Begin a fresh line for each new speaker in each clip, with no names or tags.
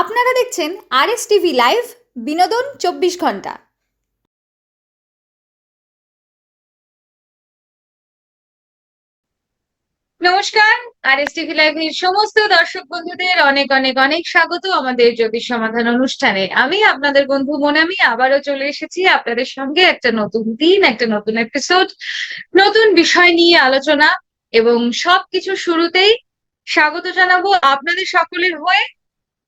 আপনারা দেখছেন আর S TV live, বিনোদন চব্বিশ ঘণ্টা।
নমস্কার আর এস টিভি লাইভের সমস্ত দর্শক বন্ধুদের অনেক অনেক অনেক স্বাগত আমাদের জ্যোতিষ সমাধান অনুষ্ঠানে। আমি আপনাদের বন্ধু মনামি, আবারও চলে এসেছি আপনাদের সঙ্গে একটা নতুন দিন, একটা নতুন এপিসোড নতুন বিষয় নিয়ে আলোচনা এবং সবকিছু শুরুতেই স্বাগত জানাব আপনাদের সকলের হয়ে।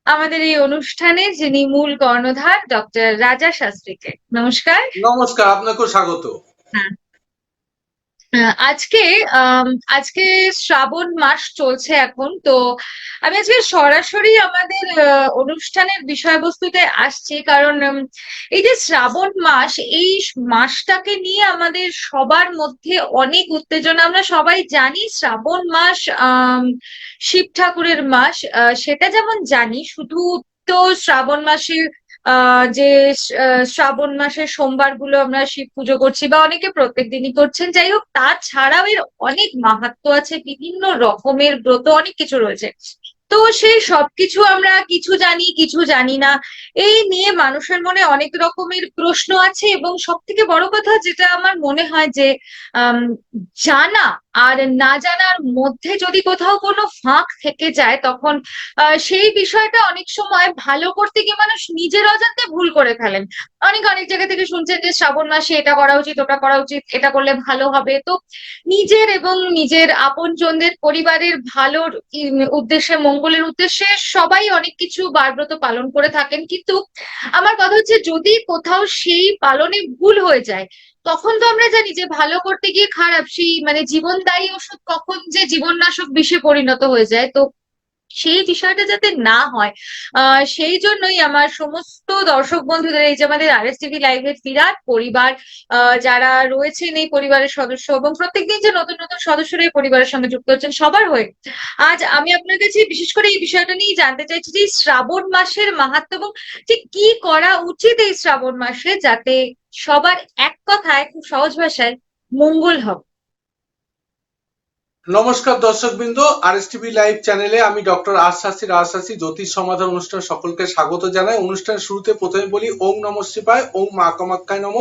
আমাদের এই অনুষ্ঠানে যিনি মূল কর্ণধার ডক্টর রাজা শাস্ত্রীকে। নমস্কার।
নমস্কার আপনাকে স্বাগত।
আহ, আজকে আজকে শ্রাবণ মাস চলছে এখন, তো আমি আজকে সরাসরি আমাদের অনুষ্ঠানের বিষয়বস্তুতে আসছি। কারণ এই যে শ্রাবণ মাস, এই মাসটাকে নিয়ে আমাদের সবার মধ্যে অনেক উত্তেজনা। আমরা সবাই জানি শ্রাবণ মাস শিব ঠাকুরের মাস সেটা যেমন জানি, শুধু তো শ্রাবণ মাসে যে শ্রাবণ মাসের সোমবারগুলো আমরা শিব পুজো করছি বা অনেকে প্রত্যেক দিনই করছেন। যাই হোক, তাছাড়াও এর অনেক মাহাত্ম্য আছে, বিভিন্ন রকমের ব্রত, অনেক কিছু রয়েছে। তো সেই সবকিছু আমরা কিছু জানি কিছু জানি না। এই নিয়ে মানুষের মনে অনেক রকমের প্রশ্ন আছে এবং সব থেকে বড় কথা যেটা আমার মনে হয় যে জানা আর না জানার মধ্যে যদি কোথাও কোনো ফাঁক থেকে যায়, তখন সেই বিষয়টা অনেক সময় ভালো করতে গিয়ে মানুষ নিজের অজান্তে ভুল করে ফেলেন। অনেক অনেক জায়গা থেকে শুনছেন যে শ্রাবণ মাসে এটা করা উচিত, ওটা করা উচিত, এটা করলে ভালো হবে। তো নিজের এবং নিজের আপনজনদের পরিবারের ভালোর উদ্দেশ্যে, মঙ্গলের উদ্দেশ্যে সবাই অনেক কিছু বারব্রত পালন করে থাকেন। কিন্তু আমার কথা হচ্ছে, যদি কোথাও সেই পালনে ভুল হয়ে যায় তখন তো আমরা জানি যে ভালো করতে গিয়ে খারাপ, সেই মানে জীবনদায়ী ওষুধ কখন যে জীবননাশক বিষে পরিণত হয়ে যায়। তো সেই বিষয়টা যাতে না হয় সেই জন্যই আমার সমস্ত দর্শক বন্ধুদের, এই যে আমাদের আর এস টিভি লাইভের বিরাট পরিবার যারা রয়েছেন এই পরিবারের সদস্য এবং প্রত্যেকদিন যে নতুন নতুন সদস্যরা এই পরিবারের সঙ্গে যুক্ত হচ্ছেন সবার হয়ে, আজ আমি আপনার কাছে বিশেষ করে এই বিষয়টা নিয়ে জানতে চাইছি যে শ্রাবণ মাসের মাহাত্ম্য এবং ঠিক কি করা উচিত এই শ্রাবণ মাসে যাতে সবার এক কথায়, খুব সহজ ভাষায়, মঙ্গল হবে।
নমস্কার দর্শকবৃন্দ আর এস টিভি লাইভ চ্যানেলে আমি ডক্টর আশাসী রাজশাসী জ্যোতিষ সমাধান অনুষ্ঠান সকলকে স্বাগত জানাই। অনুষ্ঠানের শুরুতে প্রথমে বলি ওং নম শিবায় ওং মা কামাক্ষায় নম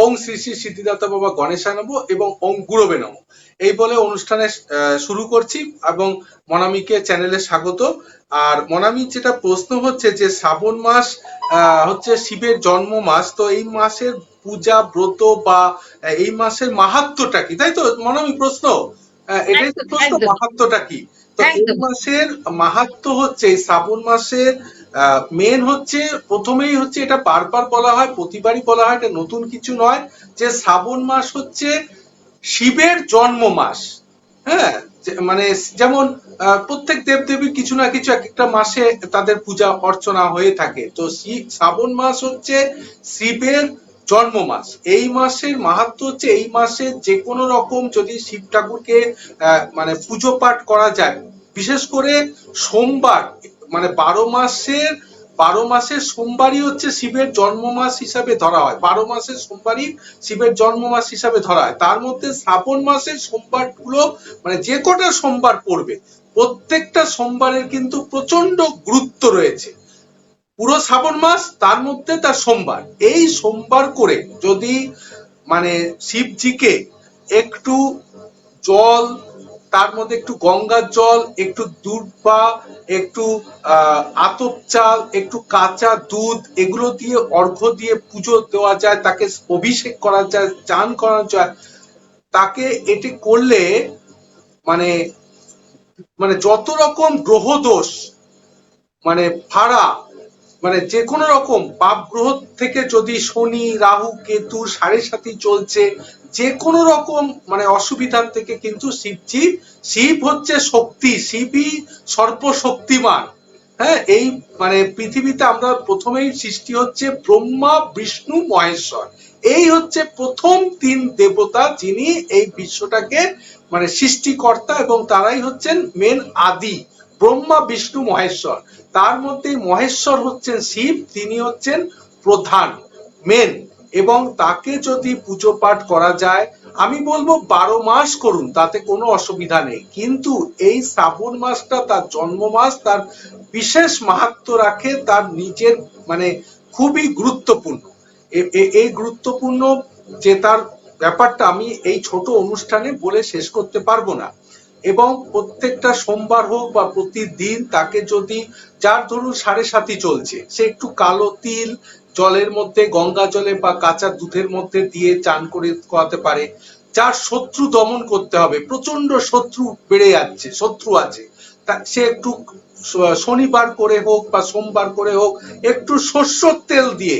ওং শ্রী শ্রী সিদ্ধিদাতা বাবা গণেশায় নম এবং ওং গুরবে নম। এই বলে অনুষ্ঠানে শুরু করছি এবং মনামিকে চ্যানেলে স্বাগত। আর মনামির যেটা প্রশ্ন হচ্ছে যে, শ্রাবণ মাস হচ্ছে শিবের জন্ম মাস, তো এই মাসের পূজা, ব্রত বা, এই মাসের মাহাত্ম্যটা কি? তাই তো মনামি, প্রশ্ন? এটাই তো। মাহাত্ম্যটা কি? তো এই মাসের মাহাত্ম্য হচ্ছে শ্রাবণ মাসের মেন হচ্ছে প্রথমেই হচ্ছে এটা বারবার বলা হয় প্রতিবারই বলা হয় এটা নতুন কিছু নয় যে শ্রাবণ মাস হচ্ছে শিবের জন্ম মাস। হ্যাঁ মানে যেমন আহ, প্রত্যেক দেবদেবীর কিছু না কিছু এক একটা মাসে তাদের পূজা অর্চনা হয়ে থাকে। তো শ্রাবণ মাস হচ্ছে শিবের জন্ম মাস। এই মাসের মাহাত্ম হচ্ছে এই মাসে যে কোনো রকম যদি শিব ঠাকুরকে মানে পুজো পাঠ করা যায়, বিশেষ করে সোমবার মানে বারো মাসের বারো মাসের সোমবারই হচ্ছে শিবের জন্ম মাস হিসাবে ধরা হয়। বারো মাসের সোমবারই শিবের জন্ম মাস হিসাবে ধরা হয়। তার মধ্যে শ্রাবণ মাসের সোমবারগুলো মানে যে কটা সোমবার পড়বে, প্রত্যেকটা সোমবারের কিন্তু প্রচণ্ড গুরুত্ব রয়েছে। পুরো শ্রাবণ মাস, তার মধ্যে তার সোমবার। এই সোমবার করে যদি মানে শিবজিকে একটু জল, তার মধ্যে একটু গঙ্গার জল, একটু দুধ বা একটু আতপ চাল, একটু কাঁচা দুধ, এগুলো দিয়ে অর্ঘ্য দিয়ে পুজো দেওয়া যায়, তাকে অভিষেক করা যায়, চান করা যায়, তাকে এটি করলে মানে মানে যত রকম গ্রহ দোষ মানে ভাড়া মানে যে কোনো রকম পাপ গ্রহ থেকে যদি শনি, রাহু, কেতু, সাড়ে সাথী চলছে, যে কোনো রকম মানে অসুবিধার থেকে কিন্তু শিবজি, শিব হচ্ছে শক্তি, শিবই সর্বশক্তিমান। হ্যাঁ এই মানে পৃথিবীতে আমরা প্রথমেই সৃষ্টি হচ্ছে ব্রহ্মা, বিষ্ণু, মহেশ্বর। এই হচ্ছে প্রথম তিন দেবতা যিনি এই বিশ্বটাকে মানে সৃষ্টিকর্তা এবং তারাই হচ্ছেন মেন আদি। ব্রহ্মা, বিষ্ণু, মহেশ্বর। তার মধ্যে মহেশ্বর হচ্ছেন শিব, তিনি হচ্ছেন প্রধান মেন এবং তাকে যদি পুজো পাঠ করা যায়, আমি বলব বারো মাস করুন, তাতে কোনো অসুবিধা নেই। কিন্তু এই শ্রাবণ মাসটা, তার জন্ম মাস, তার বিশেষ মাহাত্ম রাখে, তার নিজের মানে খুবই গুরুত্বপূর্ণ। এই গুরুত্বপূর্ণ যে তার ব্যাপারটা আমি এই ছোট অনুষ্ঠানে বলে শেষ করতে পারব না। এবং প্রত্যেকটা সোমবার হোক বা প্রতিদিন তাকে যদি, যার ধরুন সাড়ে সাথী চলছে, সে একটু কালো তিল জলের মধ্যে, গঙ্গা জলে বা কাঁচা দুধের মধ্যে দিয়ে চান করে করাতে পারে, যার শত্রু দমন করতে হবে প্রচণ্ড শত্রু বেড়ে যাচ্ছে, শত্রু আছে, তা সে একটু শনিবার করে হোক বা সোমবার করে হোক, একটু সর্ষের তেল দিয়ে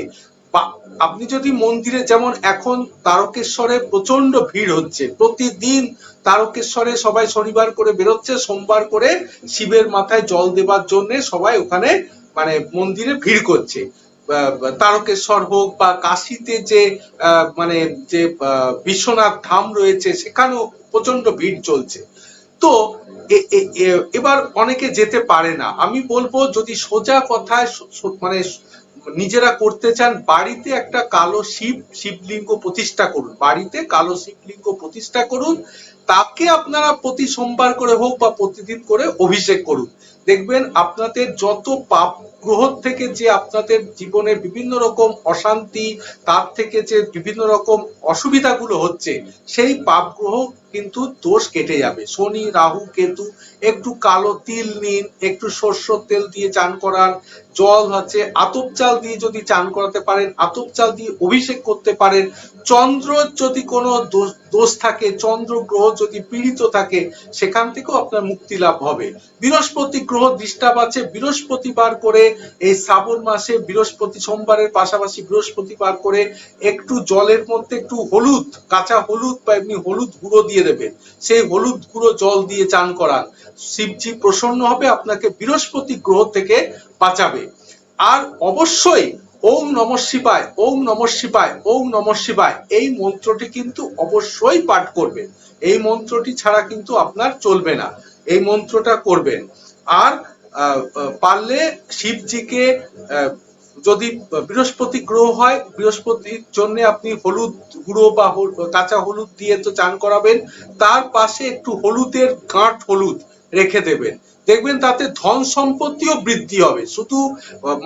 আপনি যদি মন্দিরে যেমন এখন তারকেশ্বরে প্রচণ্ড ভিড় হচ্ছে, প্রতিদিন তারকেশ্বরে সবাই শনিবার করে বেরোচ্ছে, সোমবার করে শিবের মাথায় জল দেবার জন্য সবাই ওখানে মানে মন্দিরে ভিড় করছে। তারকেশ্বর হোক বা কাশিতে যে মানে যে বিশ্বনাথ ধাম রয়েছে, সেখানেও প্রচণ্ড ভিড় চলছে। তো এবার অনেকে যেতে পারে না। আমি বলব যদি সোজা কথায় মানে নিজেরা করতে চান, বাড়িতে একটা কালো শিব, শিবলিঙ্গ প্রতিষ্ঠা করুন। বাড়িতে কালো শিবলিঙ্গ প্রতিষ্ঠা করুন, তাকে আপনারা প্রতি সোমবার করে হোক বা প্রতিদিন করে অভিষেক করুন। দেখবেন আপনাদের যত পাপ গ্রহ থেকে যে আপনাদের জীবনে বিভিন্ন রকম অশান্তি, তার থেকে যে বিভিন্ন রকম অসুবিধাগুলো হচ্ছে, সেই পাপ গ্রহ কিন্তু দোষ কেটে যাবে। শনি, রাহু, কেতু, একটু কালো তিল নিন, একটু সর্ষের তেল দিয়ে চান করান জল হচ্ছে আতপ চাল দিয়ে যদি চান করাতে পারেন, আতপ চাল দিয়ে অভিষেক করতে পারেন, চন্দ্র যদি কোনো দোষ- দোষ থাকে, চন্দ্র গ্রহ যদি পীড়িত থাকে, সেখান থেকেও আপনার মুক্তি লাভ হবে। বৃহস্পতি গ্রহ ডিস্টার্ব আছে বৃহস্পতিবার করে এই শ্রাবণ মাসে, বৃহস্পতি সোমবারের পাশাপাশি বৃহস্পতিবার করে একটু জলের মধ্যে একটু হলুদ, কাঁচা হলুদ বা এমনি হলুদ গুঁড়ো দিয়ে দেবেন। সেই হলুদ গুঁড়ো জল দিয়ে চান করান। শিবজি প্রসন্ন হবে, আপনাকে বৃহস্পতি গ্রহ থেকে বাঁচাবে। আর অবশ্যই ওম নম শিবায়, ওম নম শিবায়, ওম নম শিবায় এই মন্ত্রটি কিন্তু অবশ্যই পাঠ করবেন। এই মন্ত্রটি ছাড়া কিন্তু আপনার চলবে না। এই মন্ত্রটা করবেন। আর পারলে শিবজিকে যদি বৃহস্পতি গ্রহ হয়, বৃহস্পতির জন্য আপনি হলুদ গুঁড়ো বা কাঁচা হলুদ দিয়ে তো চান করাবেন, তার পাশে একটু হলুদের গাঁট হলুদ রেখে দেবেন। দেখবেন তাতে ধন সম্পত্তিও বৃদ্ধি হবে। শুধু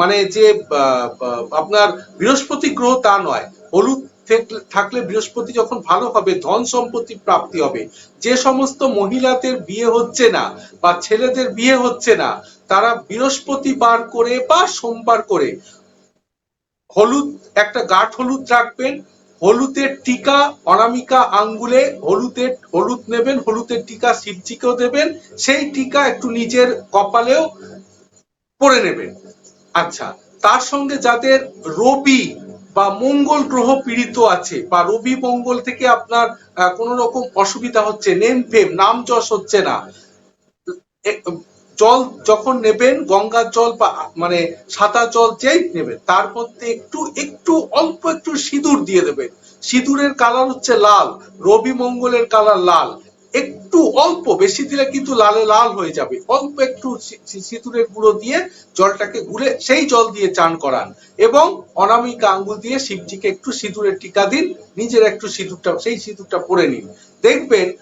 মানে যে আপনার বৃহস্পতি গ্রহ তা নয়, হলুদ থাকলে বৃহস্পতি যখন ভালো হবে, ধন সম্পত্তি প্রাপ্তি হবে। যে সমস্ত মহিলাদের বিয়ে হচ্ছে না বা ছেলেদের বিয়ে হচ্ছে না, তারা বৃহস্পতিবার করে বা সোমবার করে হলুদ, একটা গাঠ হলুদ রাখবেন, হলুদের টিকা, অনামিকা আঙ্গুলে হলুদের হলুদ নেবেন, হলুদের টিকা শিবজিকেও দেবেন, সেই টিকা একটু নিজের কপালেও পরে নেবেন। আচ্ছা তার সঙ্গে যাদের রবি বা মঙ্গল গ্রহ পীড়িত আছে, বা রবি মঙ্গল থেকে আপনার কোনো রকম অসুবিধা হচ্ছে, নেম ফেম, নাম যশ হচ্ছে না। জল যখন নেবেন, গঙ্গার জল বা মানে সাদা জল যেই নেবেন, তার মধ্যে একটু একটু, অল্প একটু সিঁদুর দিয়ে দেবেন। সিঁদুরের কালার হচ্ছে লাল, রবি মঙ্গলের কালার লাল। একটু অল্প, বেশি দিলে কিন্তু লালে লাল হয়ে যাবে। অল্প একটু সি- সি- সিঁদুরের গুঁড়ো দিয়ে জলটাকে গুলে সেই জল দিয়ে চান করান এবং অনামিকা আঙ্গুল দিয়ে শিবজিকে একটু সিঁদুরের টিকা দিন, নিজের একটু সিঁদুরটা, সেই সিঁদুরটা পরে নিন। দেখবেন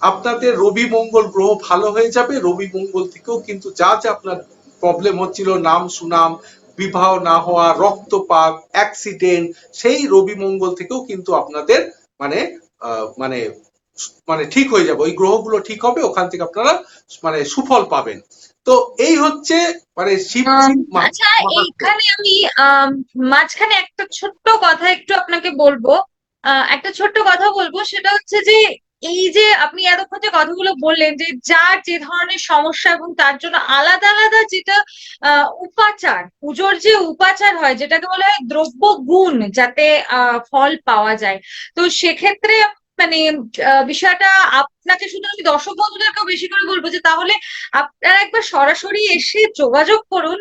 আপনাদের রবি মঙ্গল গ্রহ ভালো হয়ে যাবে। রবি মঙ্গল থেকেও কিন্তু যা যা আপনার প্রবলেম হচ্ছিল, নাম সুনাম, বিবাহ না হওয়া, রক্তপাত অ্যাক্সিডেন্ট সেই রবি মঙ্গল থেকেও কিন্তু আপনাদের মানে মানে মানে ঠিক হয়ে যাবে ওই গ্রহগুলো ঠিক হবে ওখান থেকে আপনারা মানে সুফল পাবেন। তো এই হচ্ছে মানে শিব
আচ্ছা
মাহাত্ম্য।
এইখানে আমি মাঝখানে একটা ছোট্ট কথা একটু আপনাকে বলব। একটা ছোট্ট কথা বলব সেটা হচ্ছে যে এই যে আপনি এতক্ষণ যে কথাগুলো বললেন যে যার যে ধরনের সমস্যা এবং তার জন্য আলাদা আলাদা যেটা আহ উপাচার পুজোর যে উপাচার হয় যেটাকে বলা হয় দ্রব্য গুণ যাতে আহ ফল পাওয়া যায়। তো সেক্ষেত্রে মানে বিষয়টা আপনাকে শুধু আমি দর্শক বন্ধুদেরকেও বেশি করে বলব যে তাহলে আপনারা একবার সরাসরি এসে যোগাযোগ করুন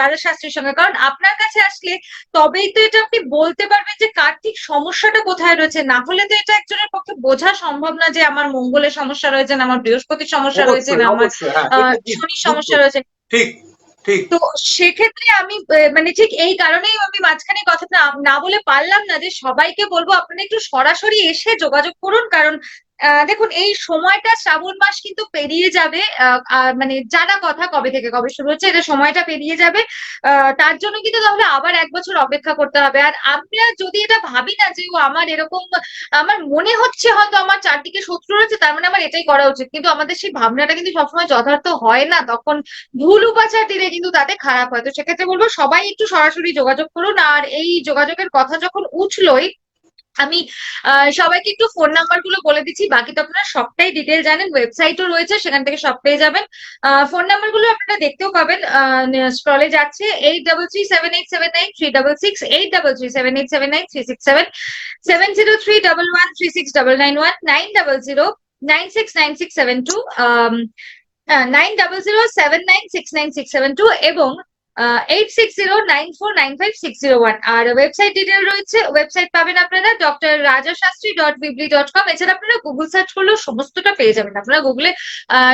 রাজা শাস্ত্রীর সঙ্গে। কারণ আপনার কাছে আসলে তবেই তো এটা আপনি বলতে পারবেন যে কার ঠিক সমস্যাটা কোথায় রয়েছে। না হলে তো এটা একজনের পক্ষে বোঝা সম্ভব না যে আমার মঙ্গলের সমস্যা রয়েছে না আমার বৃহস্পতির সমস্যা রয়েছে না আমার
হ্যাঁ
শনির সমস্যা রয়েছে।
ঠিক।
তো সেক্ষেত্রে আমি মানে ঠিক এই কারণেই আমি মাঝখানে কথাটা না- বলে পারলাম না যে সবাইকে বলব আপনারা একটু সরাসরি এসে যোগাযোগ করুন, কারণ দেখুন, এই সময়টা শ্রাবণ মাস কিন্তু পেরিয়ে যাবে মানে জানা কথা কবে থেকে কবে শুরু হচ্ছে, এটা সময়টা পেরিয়ে যাবে। তার জন্য কিন্তু তাহলে আবার এক বছর অপেক্ষা করতে হবে। আর আমরা যদি এটা ভাবি না যে, ও আমার এরকম, আমার মনে হচ্ছে হয়তো আমার চারদিকে শত্রু রয়েছে, তার মানে আমার এটাই করা উচিত। কিন্তু আমাদের সেই ভাবনাটা কিন্তু সবসময় যথার্থ হয় না। তখন ভুল উপাচার দিলে কিন্তু তাতে খারাপ হয়। তো সেক্ষেত্রে বলব, সবাই একটু সরাসরি যোগাযোগ করুন। আর এই যোগাযোগের কথা যখন উঠলোই আমি সবাইকে একটু ফোন নাম্বারগুলো বলে দিচ্ছি, বাকি তো আপনারা সবটাই ডিটেল জানেন ওয়েবসাইটও রয়েছে, সেখান থেকে সব পেয়ে যাবেন। ফোন নাম্বারগুলো আপনারা দেখতেও পাবেন স্ক্রলে যাচ্ছে eight double three seven eight seven nine three double six eight double three seven eight seven nine three six seven seven zero three double one three six double nine one nine double zero nine six nine six seven two nine double জিরো seven nine six nine six seven টু এবং eight six zero nine four nine five six zero one আর website detail রয়েছে website পাবেন আপনারা doctor রাজা Shastri dot dot com এছাড়া আপনারা Google search সমস্তটা পেয়ে যাবেন। আপনারা গুগলে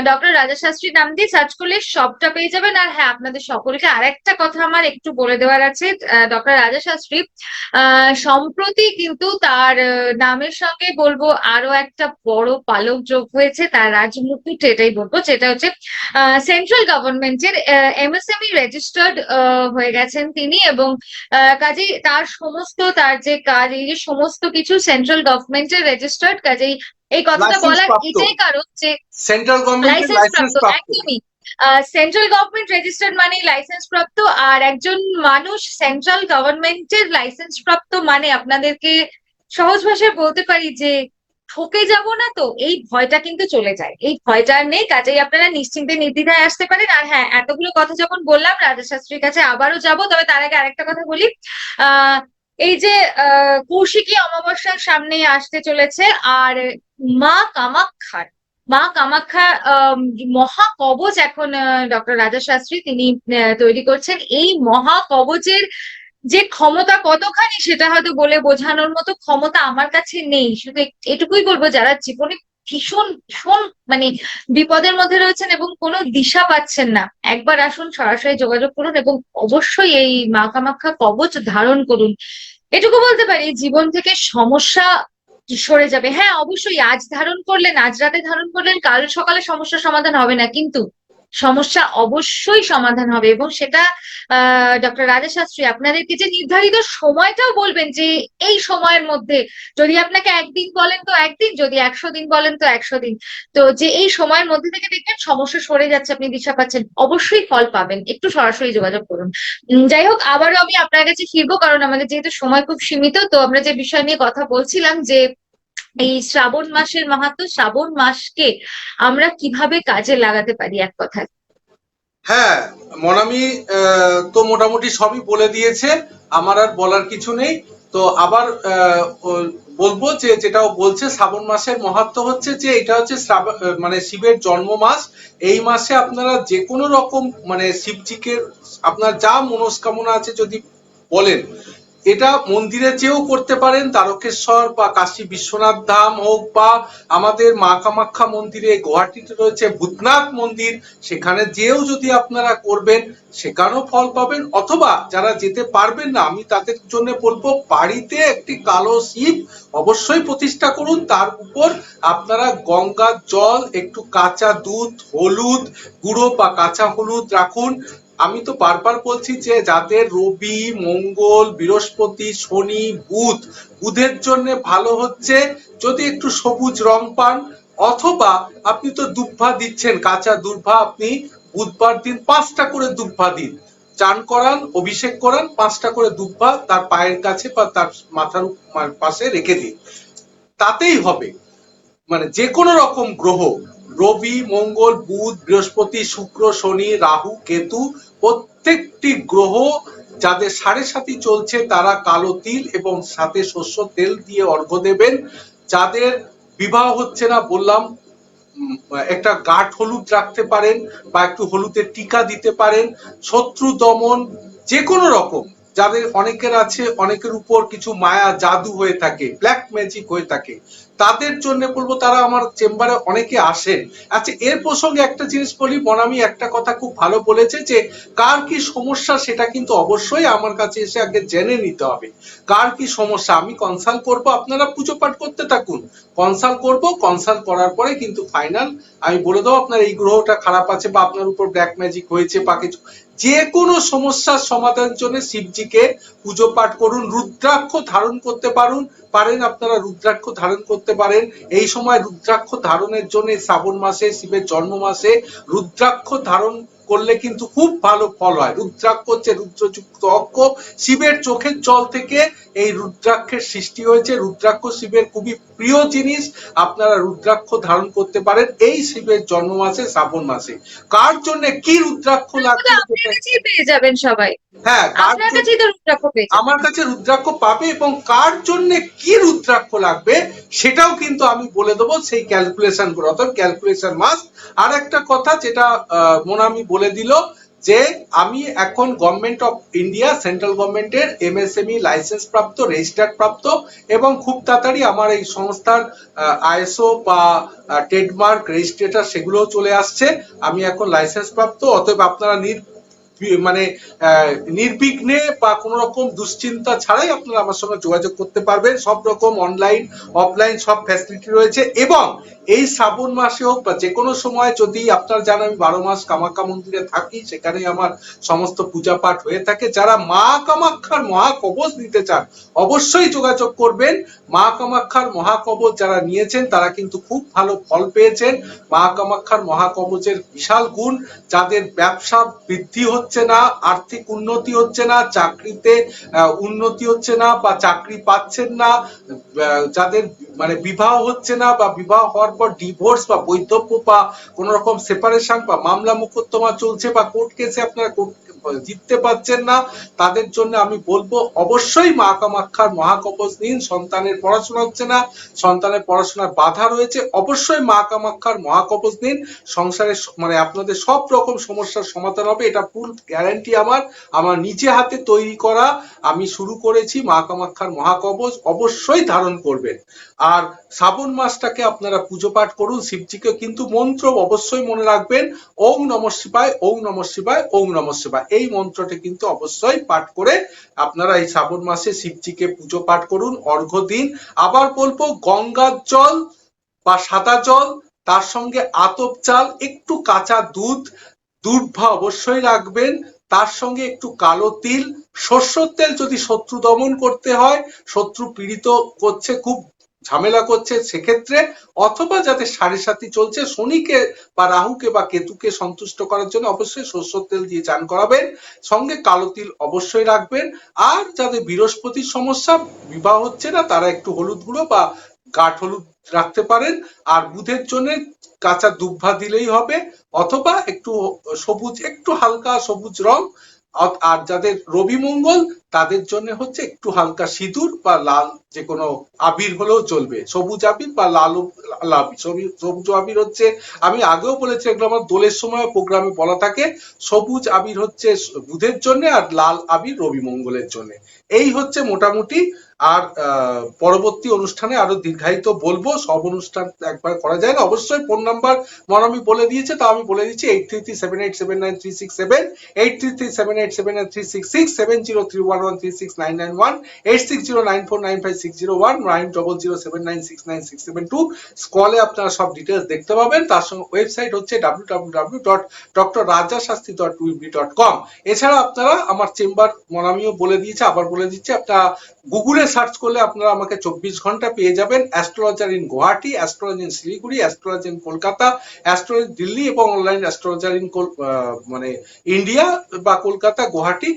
ডক্টর রাজা নাম দিয়ে সার্চ করলে সবটা পেয়ে যাবেন। আর হ্যাঁ আপনাদের সকলকে কথা আমার একটু বলে দেওয়ার আছে ডক্টর রাজা শাস্ত্রী সম্প্রতি কিন্তু তার নামের সঙ্গে বলব আরও একটা বড় পালক যোগ হয়েছে, তার রাজমুকুট, এটাই বলব। যেটা হচ্ছে সেন্ট্রাল গভর্নমেন্টের এমএসএমই রেজিস্টার্ড হয়ে গেছেন তিনি এবং কাজেই তার সমস্ত তার যে কাজ এই যে সমস্ত কিছু সেন্ট্রাল গভর্নমেন্টের রেজিস্টার্ড কাজেই এই কথাটা বলার এটাই কারণ যে
সেন্ট্রাল
লাইসেন্স একদমই। সেন্ট্রাল গভর্নমেন্ট রেজিস্টার্ড মানে লাইসেন্স প্রাপ্ত আর একজন মানুষ সেন্ট্রাল গভর্নমেন্টের লাইসেন্স প্রাপ্ত মানে আপনাদেরকে সহজ ভাষায় বলতে পারি যে ঠকে যাব না তো? এই ভয়টা কিন্তু চলে যায়। এই ভয়টা নেই, কাজেই আপনারা নিশ্চিন্তে নির্দ্বিধায় আসতে পারেন। আর হ্যাঁ এতগুলো কথা যখন বললাম রাজা শাস্ত্রীর কাছে আবারও যাব। তবে তার আগে আরেকটা কথা বলি। আহ, এই যে কৌশিকী অমাবস্যার সামনে আসতে চলেছে। আর মা কামাক্ষার মা কামাখ্যা মহা কবচ এখন ডক্টর রাজা শাস্ত্রী তিনি তৈরি করছেন। এই মহা কবচের যে ক্ষমতা কতখানি সেটা হয়তো বলে বোঝানোর মতো ক্ষমতা আমার কাছে নেই। শুধু এটুকুই বলব, যারা জীবনে ভীষণ ভীষণ মানে বিপদের মধ্যে রয়েছেন এবং কোনো দিশা পাচ্ছেন না, একবার আসুন, সরাসরি যোগাযোগ করুন এবং অবশ্যই এই মা কামাখ্যা কবচ ধারণ করুন। এটুকু বলতে পারি, জীবন থেকে সমস্যা সরে যাবে। হ্যাঁ অবশ্যই আজ ধারণ করলেন, আজ রাতে ধারণ করলেন, কাল সকালে সমস্যার সমাধান হবে না, কিন্তু সমস্যা অবশ্যই সমাধান হবে এবং সেটা ডক্টর রাজা শাস্ত্রী আপনাদেরকে যে নির্ধারিত সময়টাও বলবেন যে এই সময়ের মধ্যে, যদি আপনাকে একদিন বলেন তো একদিন, যদি একশো দিন বলেন তো একশো দিন। তো যে এই সময়ের মধ্যে থেকে দেখবেন সমস্যা সরে যাচ্ছে, আপনি দিশা পাচ্ছেন, অবশ্যই ফল পাবেন। একটু সরাসরি যোগাযোগ করুন। যাই হোক, আবারও আমি আপনার কাছে ফিরবো, কারণ আমাদের যেহেতু সময় খুব সীমিত, তো আমরা যে বিষয় নিয়ে কথা বলছিলাম যে এই শ্রাবণ মাসের মাহাত্ম, শ্রাবণ মাসকে আমরা কীভাবে কাজে লাগাতে পারি? এক কথায়।
হ্যাঁ মনামি তো মোটামুটি সবই বলে দিয়েছে। আমার আর বলার কিছু নেই। তো আবার বলব যে, যেটা ও বলছে, শ্রাবণ মাসের মহাত্ম হচ্ছে যে, এটা হচ্ছে মানে শিবের জন্ম মাস। এই মাসে আপনারা যে কোনো রকম মানে শিবজিকে, আপনার যা মনস্কামনা আছে যদি বলেন এটা মন্দিরে যেও করতে পারেন তারকেশ্বর বা কাশী বিশ্বনাথ ধাম হোক বা আমাদের মা কামাখ্যা মন্দিরে, গুয়াহাটিতে রয়েছে ভূতনাথ মন্দির, সেখানে যেও যদি আপনারা করবেন, সেখানেও ফল পাবেন, অথবা যারা যেতে পারবেন না, আমি তাদের জন্য বলব বাড়িতে একটি কালো শিব অবশ্যই প্রতিষ্ঠা করুন, তার উপর আপনারা গঙ্গার জল, একটু কাঁচা দুধ, হলুদ গুঁড়ো বা কাঁচা হলুদ রাখুন আমি তো বারবার বলছি যে যাদের রবি, মঙ্গল, বৃহস্পতি, শনি, বুধ, বুধের জন্য ভালো হচ্ছে, যদি একটু সবুজ রং পান, অথবা আপনি তো দুব্ভা দিচ্ছেন, কাঁচা দুর্ভা আপনি বুধবার দিন পাঁচটা করে দুব্ভা দিন। চান করান, অভিষেক করান, পাঁচটা করে দুব্ভা তার পায়ের কাছে বা তার মাথার পাশে রেখে দিন। তাতেই হবে। মানে যে কোনো রকম গ্রহ রবি, মঙ্গল, বুধ, বৃহস্পতি, শুক্র, শনি, রাহু, কেতু প্রত্যেকটি গ্রহ যাদের সাড়ে সাথী চলছে তারা কালো তিল এবং সাথে শস্য তেল দিয়ে অর্ঘ্য দেবেন। যাদের বিবাহ হচ্ছে না বললাম একটা গাঠ হলুদ রাখতে পারেন বা একটু হলুদের টিকা দিতে পারেন। শত্রু দমন যে কোনো রকম, যাদের অনেকের আছে, অনেকের উপর কিছু মায়া, জাদু হয়ে থাকে ব্ল্যাক ম্যাজিক হয়ে থাকে। তাদের জন্য বলব, তারা আমার চেম্বারে অনেকে আসেন। আচ্ছা এর প্রসঙ্গে একটা জিনিস বলি, বনামি একটা কথা খুব ভালো বলেছে যে, কার কি সমস্যা সেটা কিন্তু অবশ্যই আমার কাছে এসে আগে জেনে নিতে হবে। কার কি সমস্যা? আমি কনসাল্ট করব, আপনারা পুজো পাঠ করতে থাকুন। কনসাল্ট করব কনসাল্ট করার পরে কিন্তু ফাইনাল আমি বলে দেবো, আপনার এই গ্রহটা খারাপ আছে বা আপনার উপর ব্ল্যাক ম্যাজিক হয়েছে বা কিছু। যে কোনো সমস্যার সমাধান জন্য শিবজিকে পুজো পাঠ করুন, রুদ্রাক্ষ ধারণ করতে পারুন। পারেন আপনারা রুদ্রাক্ষ ধারণ করতে পারেন। এই সময় রুদ্রাক্ষ ধারণের জন্য শ্রাবণ মাসে, শিবের জন্ম মাসে রুদ্রাক্ষ ধারণ করলে কিন্তু খুব ভালো ফল হয়। রুদ্রাক্ষ হচ্ছে রুদ্রযুক্ত অক্ষ। শিবের চোখের জল থেকে এই রুদ্রাক্ষের সৃষ্টি হয়েছে। রুদ্রাক্ষ শিবের খুবই প্রিয় জিনিস। আপনারা রুদ্রাক্ষ ধারণ করতে পারেন এই শিবের জন্ম মাসে শ্রাবণ মাসে। কার জন্য কি রুদ্রাক্ষ লাগবে
পেয়ে যাবেন সবাই।
হ্যাঁ। আমার কাছে রুদ্রাক্ষ পাবে এবং কার জন্য কি রুদ্রাক্ষ লাগবে সেটাও কিন্তু আমি বলে দেবো সেই ক্যালকুলেশন করে অর্থাৎ ক্যালকুলেশন মাস আর একটা কথা যেটা আহ, মোনামি বলে দিল যে আমি এখন গভর্নমেন্ট অফ ইন্ডিয়া সেন্ট্রাল গভর্নমেন্টের এমএসএমই লাইসেন্স প্রাপ্ত রেজিস্টার প্রাপ্ত এবং খুব তাড়াতাড়ি আমার এই সংস্থার আইএসও বা ট্রেডমার্ক রেজিস্ট্রেটার সেগুলোও চলে আসছে। আমি এখন লাইসেন্স প্রাপ্ত অতএব আপনারা নির মানে নির্বিঘ্নে বা কোনো রকম দুশ্চিন্তা ছাড়াই আপনারা আমার সঙ্গে যোগাযোগ করতে পারবেন। সব রকম অনলাইন অফলাইন সব ফ্যাসিলিটি রয়েছে এবং এই শ্রাবণ মাসে হোক বা যে কোনো সময় যদি আপনারা জানেন আমি বারো মাস কামাখ্যা মন্দিরে থাকি সেখানে আমার সমস্ত পূজা পাঠ হয়ে থাকে। যারা মা কামাখ্যার মহাকবচ নিতে চান, অবশ্যই যোগাযোগ করবেন। মা কামাখ্যার মহাকবচ যারা নিয়েছেন, তারা কিন্তু খুব ভালো ফল পেয়েছেন। মা কামাখ্যার মহাকবচের বিশাল গুণ, যাদের ব্যবসা বৃদ্ধি হচ্ছে না আর্থিক উন্নতি হচ্ছে না চাকরিতে উন্নতি হচ্ছে না বা চাকরি পাচ্ছেন না যাদের মানে বিবাহ হচ্ছে না বা বিবাহ হওয়ার পর ডিভোর্স বা বৈধব্য বা কোন রকম সেপারেশন বা মামলা মোকদ্দমা চলছে বা কোর্ট কেসে আপনারা কোর্ট জিততে পারছেন না, তাদের জন্য আমি বলব অবশ্যই মা কামাখ্যার মহাকবচ নিন সন্তানের পড়াশোনা হচ্ছে না, সন্তানের পড়াশোনার বাধা রয়েছে। অবশ্যই মা কামাখ্যার মহাকবচ নিন সংসারে মানে আপনাদের সব রকম সমস্যার সমাধান হবে, এটা ফুল গ্যারান্টি আমার আমার নিজে হাতে তৈরি করা। আমি শুরু করেছি মা কামাখ্যার মহাকবচ অবশ্যই ধারণ করবেন। আর শ্রাবণ মাসটাকে আপনারা পুজো পাঠ করুন, শিবজিকে কিন্তু মন্ত্র অবশ্যই মনে রাখবেন ওং নম শিবায় ওং নম শিবায় ওং নম শিবায়। এই মন্ত্রটি কিন্তু অবশ্যই পাঠ করে আপনারা এই শ্রাবণ মাসে শিবজিকে পুজো পাঠ করুন, অর্ঘ্য দিন। আবার বলব, গঙ্গার জল বা সাদা জল, তার সঙ্গে আতপ চাল, একটু কাঁচা দুধ দুর্ভা অবশ্যই রাখবেন। তার সঙ্গে একটু কালো তিল, সর্ষের তেল যদি শত্রু দমন করতে হয়, শত্রু পীড়িত করছে, খুব ঝামেলা করছে সেক্ষেত্রে, অথবা যাদের সাড়ে সাথী চলছে, শনিকে বা রাহুকে বা কেতুকে সন্তুষ্ট করার জন্য অবশ্যই সর্ষের তেল দিয়ে চান করাবেন, সঙ্গে কালো তিল অবশ্যই রাখবেন, আর যাদের বৃহস্পতির সমস্যা, বিবাহ হচ্ছে না, তারা একটু হলুদ গুঁড়ো বা কাঠ হলুদ রাখতে পারেন, আর বুধের জন্য কাঁচা দুব্ভা দিলেই হবে, অথবা একটু সবুজ, একটু হালকা সবুজ রং আর যাদের রবি মঙ্গল, তাদের জন্য হচ্ছে একটু হালকা সিঁদুর বা লাল যে কোনো আবির হলেও চলবে। সবুজ আবির বা লাল সবুজ আবির হচ্ছে, আমি আগেও বলেছি, এগুলো আমার দোলের সময় প্রোগ্রামে বলা থাকে। সবুজ আবির হচ্ছে বুধের জন্য আর লাল আবির রবি মঙ্গলের জন্য। এই হচ্ছে মোটামুটি আর পরবর্তী অনুষ্ঠানে আরও দীর্ঘায়িত বলব। সব অনুষ্ঠান একবার করা যায় না। অবশ্যই ফোন নাম্বার মন আমি বলে দিয়েছে, তা আমি বলে দিচ্ছি eight three three seven eight seven nine three six seven eight three three seven eight seven nine three six six seven zero three one one three six nine nine one eight six zero nine four nine five six zero one nine double zero seven nine six nine six seven two স্কলে আপনারা সব details দেখতে পাবেন। তার সঙ্গে website হচ্ছে W W W dot doctor Raja Shastri dot উইবি dot com এছাড়া আপনারা আমার চেম্বার মনামিও বলে দিয়েছে, আবার বলে দিচ্ছে, আপনারা গুগলে সার্চ করলে আপনারা আমাকে চব্বিশ ঘণ্টা পেয়ে যাবেন astrologer in Guwahati astrologer in Siliguri astrologer in Kolkata astrology Delhi এবং অনলাইন অ্যাস্ট্রোলজার ইন মানে ইন্ডিয়া বা কলকাতা গুয়াহাটি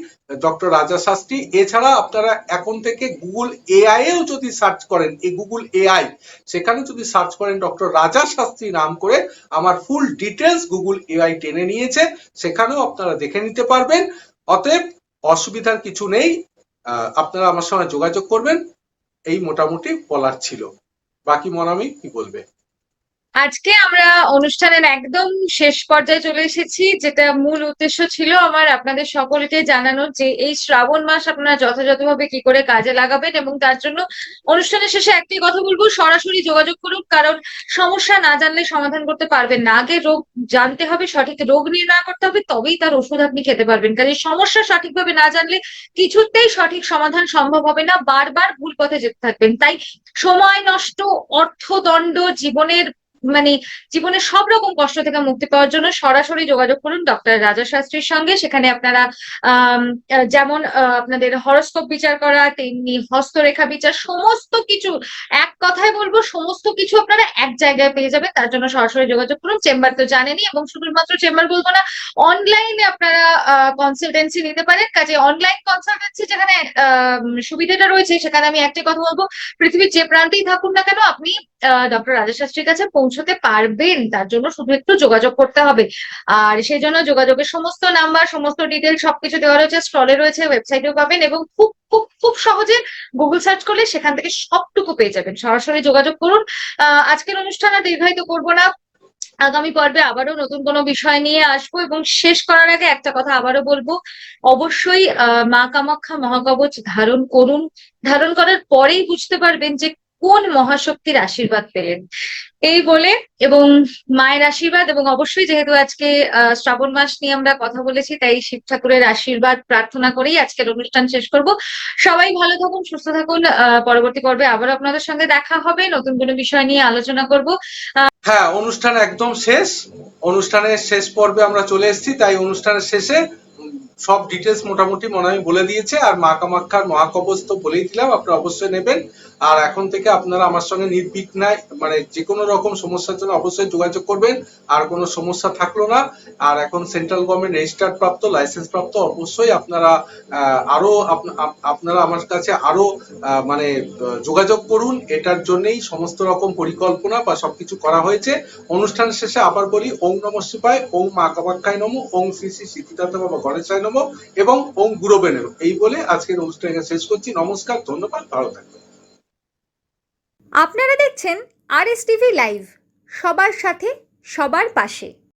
ডক্টর রাজা শাস্ত্রী এছাড়া আপনারা এখন থেকে গুগল এআই এও যদি সার্চ করেন, এই গুগল এআই সেখানে যদি সার্চ করেন ডক্টর রাজা শাস্ত্রী নাম করে, আমার ফুল ডিটেলস গুগল এআই টেনে নিয়েছে, সেখানেও আপনারা দেখে নিতে পারবেন। অতএব অসুবিধার কিছু নেই আপনারা আমার সঙ্গে যোগাযোগ করবেন। এই মোটামুটি বলার ছিল। বাকি মনামি কি বলবে?
আজকে আমরা অনুষ্ঠানের একদম শেষ পর্যায়ে চলে এসেছি, যেটা মূল উদ্দেশ্য ছিল আমার আপনাদের সকলকে জানানোর যে এই শ্রাবণ মাস আপনারা যথাযথভাবে কি করে কাজে লাগাবেন এবং তার জন্য অনুষ্ঠানের শেষে একটি কথা বলব, সরাসরি যোগাযোগ করুন, কারণ সমস্যা না জানলে সমাধান করতে পারবেন না। আগে রোগ জানতে হবে, সঠিক রোগ নির্ণয় করতে হবে, তবেই তার ওষুধ আপনি খেতে পারবেন। কাজে সমস্যা সঠিকভাবে না জানলে কিছুতেই সঠিক সমাধান সম্ভব হবে না, বারবার ভুল পথে যেতে থাকবেন। তাই সময় নষ্ট, অর্থদণ্ড, জীবনের মানে জীবনের সব রকম কষ্ট থেকে মুক্তি পাওয়ার জন্য সরাসরি যোগাযোগ করুন ডক্টর রাজা শাস্ত্রীর সঙ্গে। সেখানে আপনারা যেমন আপনাদের হরস্কোপ বিচার করা, তেমনি হস্তরেখা বিচার, সমস্ত কিছু, এক কথায় বলব সমস্ত কিছু আপনারা এক জায়গায় পেয়ে যাবেন। তার জন্য সরাসরি যোগাযোগ করুন। চেম্বার তো জানেনই এবং শুধুমাত্র চেম্বার বলব না, অনলাইনে আপনারা কনসালটেন্সি নিতে পারেন। কাজে অনলাইন কনসালটেন্সি যেখানে সুবিধাটা রয়েছে, সেখানে আমি একটাই কথা বলব, পৃথিবীর যে প্রান্তেই থাকুন না কেন, আপনি ডক্টর রাজা শাস্ত্রীর কাছে পৌঁছতে পারবেন, তার জন্য শুধু একটু যোগাযোগ করতে হবে। আর সেই জন্য যোগাযোগের সমস্ত নাম্বার সমস্ত ডিটেল সবকিছু দেওয়া রয়েছে স্টলে রয়েছে ওয়েবসাইটেও পাবেন এবং খুব খুব খুব সহজে গুগল সার্চ করলে সেখান থেকে সবটুকু পেয়ে যাবেন। সরাসরি যোগাযোগ করুন। আজকের অনুষ্ঠান আর দীর্ঘায়িত করব না। আগামী পর্বে আবারও নতুন কোনো বিষয় নিয়ে আসব এবং শেষ করার আগে একটা কথা আবারও বলব। অবশ্যই মা কামাখ্যা মহাকবচ ধারণ করুন। ধারণ করার পরেই বুঝতে পারবেন যে কোন মহাশক্তির আশীর্বাদ পেলেন? এই বলে এবং মায়ের আশীর্বাদ এবং অবশ্যই যেহেতু আজকে শ্রাবণ মাস নিয়ে আমরা কথা বলেছি, তাই শিব ঠাকুরের আশীর্বাদ প্রার্থনা করেই আজকের অনুষ্ঠান শেষ করব। সবাই ভালো থাকুন, সুস্থ থাকুন। পরবর্তী পর্বে আবার আপনাদের সঙ্গে দেখা হবে। নতুন কোনো বিষয় নিয়ে আলোচনা করব।
হ্যাঁ অনুষ্ঠান একদম শেষ। অনুষ্ঠানের শেষ পর্বে আমরা চলে এসেছি, তাই অনুষ্ঠানের শেষে সব ডিটেলস মোটামুটি মনে হয় বলে দিয়েছে, আর মা কামাক্ষার মহাকবচ তো বলেই দিলাম, আপনারা অবশ্যই নেবেন। আর এখন থেকে আপনারা আমার সঙ্গে নির্বিঘ্নায় মানে যে কোনো রকম সমস্যার জন্য অবশ্যই যোগাযোগ করবেন, আর কোনো সমস্যা থাকল না। আর এখন সেন্ট্রাল গভর্নমেন্ট রেজিস্টার্ড প্রাপ্ত লাইসেন্স প্রাপ্ত, অবশ্যই আপনারা আরও আপ- আপ- আপনারা আমার কাছে আরও মানে যোগাযোগ করুন। এটার জন্যই সমস্ত রকম পরিকল্পনা বা সবকিছু করা হয়েছে। অনুষ্ঠান শেষে আবার বলি ওং নম শিবায় ওং মা কামাখ্যায় নম ওং শ্রী শ্রী সিদ্ধিদাতা বাবা গণেশায় নম এবং ওম গুরবে নেব। এই বলে আজকের অনুষ্ঠান শেষ করছি। নমস্কার, ধন্যবাদ, ভালো থাকবেন।
আপনারা দেখছেন আর এস টিভি লাইভ সবার সাথে, সবার পাশে।